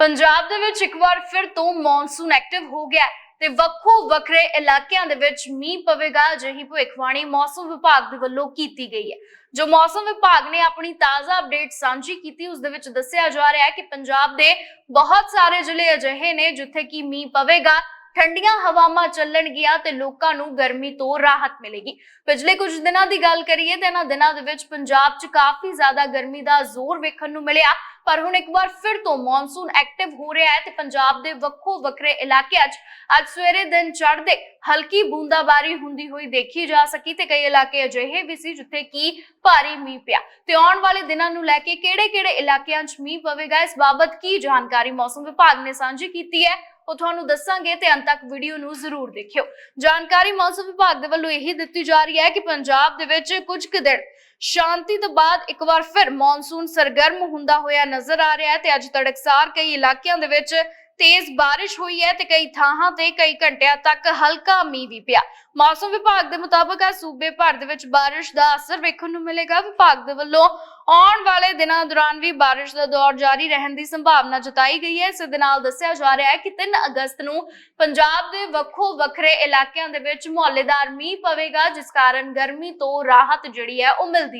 ਪੰਜਾਬ ਦੇ ਵਿੱਚ ਇੱਕ ਵਾਰ ਫਿਰ ਤੋਂ ਮੌਨਸੂਨ ਐਕਟਿਵ ਹੋ ਗਿਆ ਹੈ ਤੇ ਵੱਖੋ ਵੱਖਰੇ ਇਲਾਕਿਆਂ ਦੇ ਵਿੱਚ ਮੀਂਹ ਪਵੇਗਾ, ਅਜਿਹੀ ਭਵਿੱਖਬਾਣੀ ਮੌਸਮ ਵਿਭਾਗ ਦੇ ਵੱਲੋਂ ਕੀਤੀ ਗਈ ਹੈ। ਜੋ ਮੌਸਮ ਵਿਭਾਗ ਨੇ ਆਪਣੀ ਤਾਜ਼ਾ ਅਪਡੇਟ ਸਾਂਝੀ ਕੀਤੀ, ਉਸ ਦੇ ਵਿੱਚ ਦੱਸਿਆ ਜਾ ਰਿਹਾ ਹੈ ਕਿ ਪੰਜਾਬ ਦੇ ਬਹੁਤ ਸਾਰੇ ਜ਼ਿਲ੍ਹੇ ਅਜਿਹੇ ਨੇ ਜਿੱਥੇ ਕਿ ਮੀਂਹ ਪਵੇਗਾ ਠੰਡੀਆਂ ਹਵਾਵਾਂ ਚੱਲਣਗੀਆਂ ਤੇ ਲੋਕਾਂ ਨੂੰ ਗਰਮੀ ਤੋਂ ਰਾਹਤ ਮਿਲੇਗੀ। ਪਿਛਲੇ ਕੁਝ ਦਿਨਾਂ ਦੀ ਗੱਲ ਕਰੀਏ ਤੇ ਇਹਨਾਂ ਦਿਨਾਂ ਦੇ ਵਿੱਚ ਪੰਜਾਬ 'ਚ ਕਾਫੀ ਜ਼ਿਆਦਾ ਗਰਮੀ ਦਾ ਜ਼ੋਰ ਵੇਖਣ ਨੂੰ ਮਿਲਿਆ। ਪਰ ਹੁਣ ਇੱਕ ਵਾਰ ਫਿਰ ਤੋਂ ਮੌਨਸੂਨ ਐਕਟਿਵ ਹੋ ਰਿਹਾ ਹੈ ਤੇ ਪੰਜਾਬ ਦੇ ਵੱਖੋ ਵੱਖਰੇ ਇਲਾਕਿਆਂ 'ਚ ਅੱਜ ਸਵੇਰੇ ਦਿਨ ਚੜ੍ਹਦੇ ਹਲਕੀ ਬੂੰਦਾਬਾਰੀ ਹੁੰਦੀ ਹੋਈ ਦੇਖੀ ਜਾ ਸਕੀ ਤੇ ਕਈ ਇਲਾਕੇ ਅਜਿਹੇ ਵੀ ਸੀ ਜਿੱਥੇ ਕੀ ਭਾਰੀ ਮੀਂਹ ਪਿਆ। ਤੇ ਆਉਣ ਵਾਲੇ ਦਿਨਾਂ ਨੂੰ ਲੈ ਕੇ ਕਿਹੜੇ-ਕਿਹੜੇ ਇਲਾਕਿਆਂ 'ਚ ਮੀਂਹ ਪਵੇਗਾ, ਇਸ ਬਾਬਤ ਕੀ ਜਾਣਕਾਰੀ ਮੌਸਮ ਵਿਭਾਗ ਨੇ ਸਾਂਝੀ ਕੀਤੀ ਹੈ, ਉਹ ਤੁਹਾਨੂੰ ਦੱਸਾਂਗੇ ਤੇ ਅੰਤ ਤੱਕ ਵੀਡੀਓ ਨੂੰ ਜ਼ਰੂਰ ਦੇਖਿਓ। ਜਾਣਕਾਰੀ ਮੌਸਮ ਵਿਭਾਗ ਦੇ ਵੱਲੋਂ ਇਹੀ ਦਿੱਤੀ ਜਾ ਰਹੀ ਹੈ ਕਿ ਪੰਜਾਬ ਦੇ ਵਿੱਚ ਕੁਝ ਕੁ ਦਿਨ ਸ਼ਾਂਤੀ ਤੋਂ ਬਾਅਦ ਇੱਕ ਵਾਰ ਫਿਰ ਮੌਨਸੂਨ ਸਰਗਰਮ ਹੁੰਦਾ ਹੋਇਆ ਨਜ਼ਰ ਆ ਰਿਹਾ ਹੈ ਤੇ ਅੱਜ ਤੜਕਸਾਰ ਕਈ ਇਲਾਕਿਆਂ ਦੇ ਵਿੱਚ ਤੇਜ਼ ਬਾਰਿਸ਼ ਹੋਈ ਹੈ ਤੇ ਕਈ ਥਾਵਾਂ ਤੇ ਕਈ ਘੰਟਿਆਂ ਤੱਕ ਹਲਕਾ ਮੀਂਹ ਵੀ ਪਿਆ। ਮੌਸਮ ਵਿਭਾਗ ਦੇ ਮੁਤਾਬਕ ਆ, ਸੂਬੇ ਭਰ ਦੇ ਵਿੱਚ ਬਾਰਿਸ਼ ਦਾ ਅਸਰ ਵੇਖਣ ਨੂੰ ਮਿਲੇਗਾ। ਵਿਭਾਗ ਦੇ ਵੱਲੋਂ ਆਉਣ ਵਾਲੇ ਦਿਨਾਂ ਦੌਰਾਨ ਵੀ ਬਾਰਿਸ਼ ਦਾ ਦੌਰ ਜਾਰੀ ਰਹਿਣ ਦੀ ਸੰਭਾਵਨਾ ਜਤਾਈ ਗਈ ਹੈ। ਇਸ ਦੇ ਨਾਲ ਦੱਸਿਆ ਜਾ ਰਿਹਾ ਹੈ ਕਿ 3 ਅਗਸਤ ਨੂੰ ਪੰਜਾਬ ਦੇ ਵੱਖੋ ਵੱਖਰੇ ਇਲਾਕਿਆਂ ਦੇ ਵਿੱਚ ਮੌਲੇਦਾਰ ਮੀਂਹ ਪਵੇਗਾ, ਜਿਸ ਕਾਰਨ ਗਰਮੀ ਤੋਂ ਰਾਹਤ ਜਿਹੜੀ ਹੈ ਉਹ ਮਿਲਦੀ